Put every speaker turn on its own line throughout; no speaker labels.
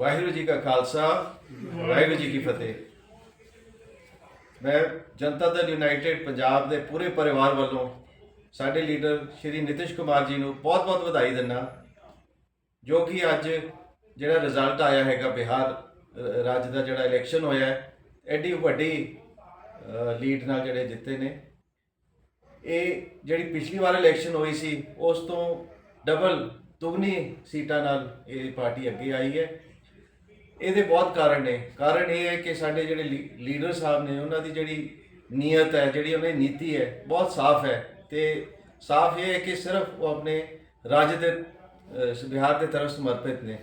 ਵਾਹਿਗੁਰੂ ਜੀ ਕਾ ਖਾਲਸਾ, ਵਾਹਿਗੁਰੂ ਜੀ ਕੀ ਫਤਿਹ। ਮੈਂ ਜਨਤਾ ਦਲ ਯੂਨਾਈਟਿਡ ਪੰਜਾਬ ਦੇ ਪੂਰੇ ਪਰਿਵਾਰ ਵੱਲੋਂ ਸਾਡੇ ਲੀਡਰ ਸ਼੍ਰੀ ਨਿਤਿਸ਼ ਕੁਮਾਰ ਜੀ ਨੂੰ ਬਹੁਤ-ਬਹੁਤ ਵਧਾਈ ਦਿੰਦਾ ਜੋ ਕਿ ਅੱਜ ਜਿਹੜਾ ਰਿਜ਼ਲਟ ਆਇਆ ਹੈਗਾ ਬਿਹਾਰ ਰਾਜ ਦਾ ਜਿਹੜਾ ਇਲੈਕਸ਼ਨ ਹੋਇਆ ਐਡੀ ਵੱਡੀ ਲੀਡ ਨਾਲ ਜਿਹੜੇ ਜਿੱਤੇ ਨੇ। ਇਹ ਜਿਹੜੀ ਪਿਛਲੀ ਵਾਰ ਇਲੈਕਸ਼ਨ ਹੋਈ ਸੀ, ਉਸ ਤੋਂ ਡਬਲ ਦੁਗਣੀ ਸੀਟਾਂ ਨਾਲ ਇਹ ਪਾਰਟੀ ਅੱਗੇ ਆਈ ਹੈ। ਇਹਦੇ ਬਹੁਤ ਕਾਰਨ ਨੇ। ਕਾਰਨ ਇਹ ਹੈ ਕਿ ਸਾਡੇ ਜਿਹੜੇ ਲੀ- ਲੀਡਰ ਸਾਹਿਬ ਨੇ, ਉਹਨਾਂ ਦੀ ਜਿਹੜੀ ਨੀਅਤ ਹੈ, ਜਿਹੜੀ ਉਹਨਾਂ ਦੀ ਨੀਤੀ ਹੈ, ਬਹੁਤ ਸਾਫ਼ ਹੈ। ਤੇ ਸਾਫ਼ ਇਹ ਹੈ ਕਿ ਸਿਰਫ ਉਹ ਆਪਣੇ ਰਾਜ ਦੇ ਬਿਹਾਰ ਦੇ ਤਰਫ ਸਮਰਪਿਤ ਨੇ।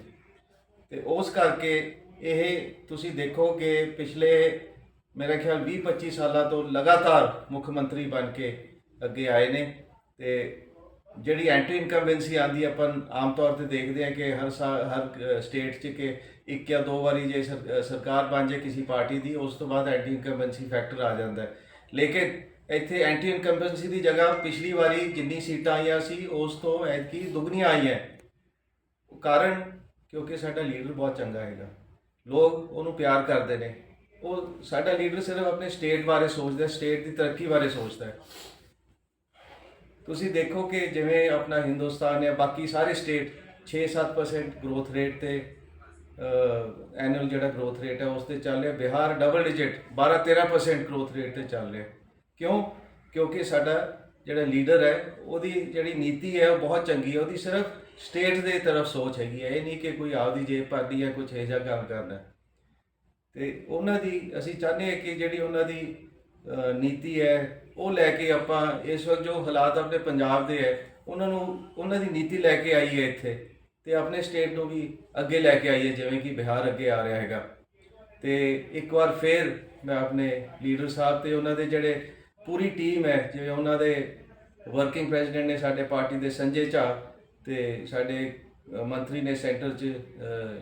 ਤੇ ਉਸ ਕਰਕੇ ਇਹ ਤੁਸੀਂ ਦੇਖੋ ਕਿ ਪਿਛਲੇ ਮੇਰੇ ਖਿਆਲ 20 25 ਸਾਲਾਂ ਤੋਂ ਲਗਾਤਾਰ ਮੁੱਖ ਮੰਤਰੀ ਬਣ ਕੇ ਅੱਗੇ ਆਏ ਨੇ। ਤੇ ਜਿਹੜੀ ਐਂਟੀ ਇਨਕੰਬੈਂਸੀ ਆਂਦੀ ਆਪਾਂ ਆਮ ਤੌਰ ਤੇ ਦੇਖਦੇ ਹਾਂ ਕਿ ਹਰ ਸਾਲ ਹਰ ਸਟੇਟ 'ਚ ਕਿ ਇੱਕ ਜਾਂ ਦੋ ਵਾਰੀ ਜੇ ਸਰ- ਸਰਕਾਰ ਬਣ ਜੇ ਕਿਸੇ ਪਾਰਟੀ ਦੀ, ਉਸ ਤੋਂ ਬਾਅਦ ਐਂਟੀ ਇਨਕੰਬੈਂਸੀ ਫੈਕਟਰ ਆ ਜਾਂਦਾ ਹੈ। ਲੇਕਿਨ ਇੱਥੇ ਐਂਟੀ ਇਨਕੰਬੈਂਸੀ ਦੀ ਜਗ੍ਹਾ ਪਿਛਲੀ ਵਾਰੀ ਜਿੰਨੀ ਸੀਟਾਂ ਆਈਆਂ ਸੀ, ਉਸ ਤੋਂ ਐਤਕੀ ਦੁੱਗਣੀਆਂ ਆਈਆਂ ਕਾਰਨ, ਕਿਉਂਕਿ ਸਾਡਾ ਲੀਡਰ ਬਹੁਤ ਚੰਗਾ ਹੈਗਾ। ਲੋਕ ਉਹਨੂੰ ਪਿਆਰ ਕਰਦੇ ਨੇ। ਉਹ ਸਾਡਾ ਲੀਡਰ ਸਿਰਫ ਆਪਣੇ ਸਟੇਟ ਬਾਰੇ ਸੋਚਦਾ ਸਟੇਟ ਦੀ ਤਰੱਕੀ ਬਾਰੇ ਸੋਚਦਾ ਹੈ। ਤੁਸੀਂ ਦੇਖੋ ਕਿ ਜਿਵੇਂ ਆਪਣਾ ਹਿੰਦੁਸਤਾਨ ਹੈ ਬਾਕੀ ਸਾਰੇ ਸਟੇਟ 6-7% ਗਰੋਥ ਰੇਟ ਤੇ ਐਨੂਅਲ ਜਿਹੜਾ ਗਰੋਥ ਰੇਟ ਹੈ, ਉਸ ਤੇ ਚੱਲ ਰਿਹਾ। Bihar double digit 12-13% growth rate ਤੇ ਚੱਲ ਰਿਹਾ। ਕਿਉਂ? ਕਿਉਂਕਿ ਸਾਡਾ ਜਿਹੜਾ ਲੀਡਰ ਹੈ, ਉਹਦੀ ਜਿਹੜੀ ਨੀਤੀ ਹੈ, ਉਹ ਬਹੁਤ ਚੰਗੀ ਹੈ। ਉਹਦੀ ਸਿਰਫ ਸਟੇਟ ਦੇ ਤਰਫ ਸੋਚ ਹੈਗੀ ਹੈ। ਇਹ ਨਹੀਂ ਕਿ ਕੋਈ ਆਪਦੀ ਜੇਬ ਭਰਦੀ ਹੈ ਕੁਝ ਇਹੋ ਜਿਹਾ ਕੰਮ ਕਰਨਾ ਹੈ। ਤੇ ਉਹਨਾਂ ਦੀ, ਅਸੀਂ ਚਾਹੁੰਦੇ ਹਾਂ ਕਿ ਜਿਹੜੀ ਉਹਨਾਂ ਦੀ ਨੀਤੀ ਹੈ ਉਹ ਲੈ ਕੇ ਆਪਾਂ ਇਸ ਵਕਤ ਜੋ ਹਾਲਾਤ ਆਪਣੇ ਪੰਜਾਬ ਦੇ ਹੈ, ਉਹਨਾਂ ਨੂੰ, ਉਹਨਾਂ ਦੀ ਨੀਤੀ ਲੈ ਕੇ ਆਈ ਹੈ ਇੱਥੇ ਤੇ ਆਪਣੇ ਸਟੇਟ ਨੂੰ ਵੀ ਅੱਗੇ ਲੈ ਕੇ ਆਈਏ ਜਿਵੇਂ ਕਿ ਬਿਹਾਰ ਅੱਗੇ ਆ ਰਿਹਾ ਹੈਗਾ। ਤੇ ਇੱਕ ਵਾਰ ਫੇਰ ਮੈਂ ਆਪਣੇ ਲੀਡਰ ਸਾਹਿਬ ਤੇ ਉਹਨਾਂ ਦੇ ਜਿਹੜੇ ਪੂਰੀ ਟੀਮ ਹੈ, ਜਿਵੇਂ ਉਹਨਾਂ ਦੇ ਵਰਕਿੰਗ ਪ੍ਰੈਜ਼ੀਡੈਂਟ ਨੇ ਸਾਡੇ ਪਾਰਟੀ ਦੇ ਸੰਜੇ ਝਾ ਤੇ ਸਾਡੇ ਮੰਤਰੀ ਨੇ ਸੈਂਟਰ 'ਚ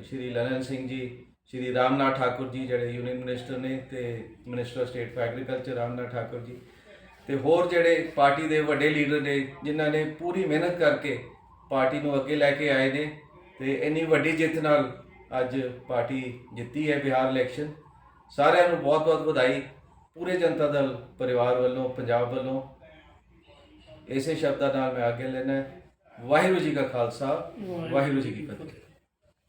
ਸ਼੍ਰੀ ਲਲਨ ਸਿੰਘ ਜੀ, ਸ਼੍ਰੀ ਰਾਮਨਾਥ ਠਾਕੁਰ ਜੀ, ਜਿਹੜੇ ਯੂਨੀਅਨ ਮਿਨਿਸਟਰ ਨੇ ਤੇ minister of state for agriculture Ramnath Thakur ji. ਤੇ ਹੋਰ ਜਿਹੜੇ ਪਾਰਟੀ ਦੇ ਵੱਡੇ ਲੀਡਰ ਨੇ, ਜਿਨ੍ਹਾਂ ਨੇ ਪੂਰੀ ਮਿਹਨਤ ਕਰਕੇ ਪਾਰਟੀ ਨੂੰ ਅੱਗੇ ਲੈ ਕੇ ਆਏ ਨੇ, ਤੇ ਇੰਨੀ ਵੱਡੀ ਜਿੱਤ ਨਾਲ ਅੱਜ ਪਾਰਟੀ ਜਿੱਤੀ ਹੈ ਬਿਹਾਰ ਇਲੈਕਸ਼ਨ। ਸਾਰਿਆਂ ਨੂੰ ਬਹੁਤ-ਬਹੁਤ ਵਧਾਈ। ਪੂਰੇ ਜਨਤਾ ਦਲ ਪਰਿਵਾਰ ਵੱਲੋਂ, ਪੰਜਾਬ ਵੱਲੋਂ। ਇਸੇ ਸ਼ਬਦਾਂ ਨਾਲ ਮੈਂ ਅੱਗੇ ਲੈਣਾ ਵਾਹਿਗੁਰੂ ਜੀ ਕਾ ਖਾਲਸਾ, ਵਾਹਿਗੁਰੂ ਜੀ ਕੀ ਫਤਿਹ।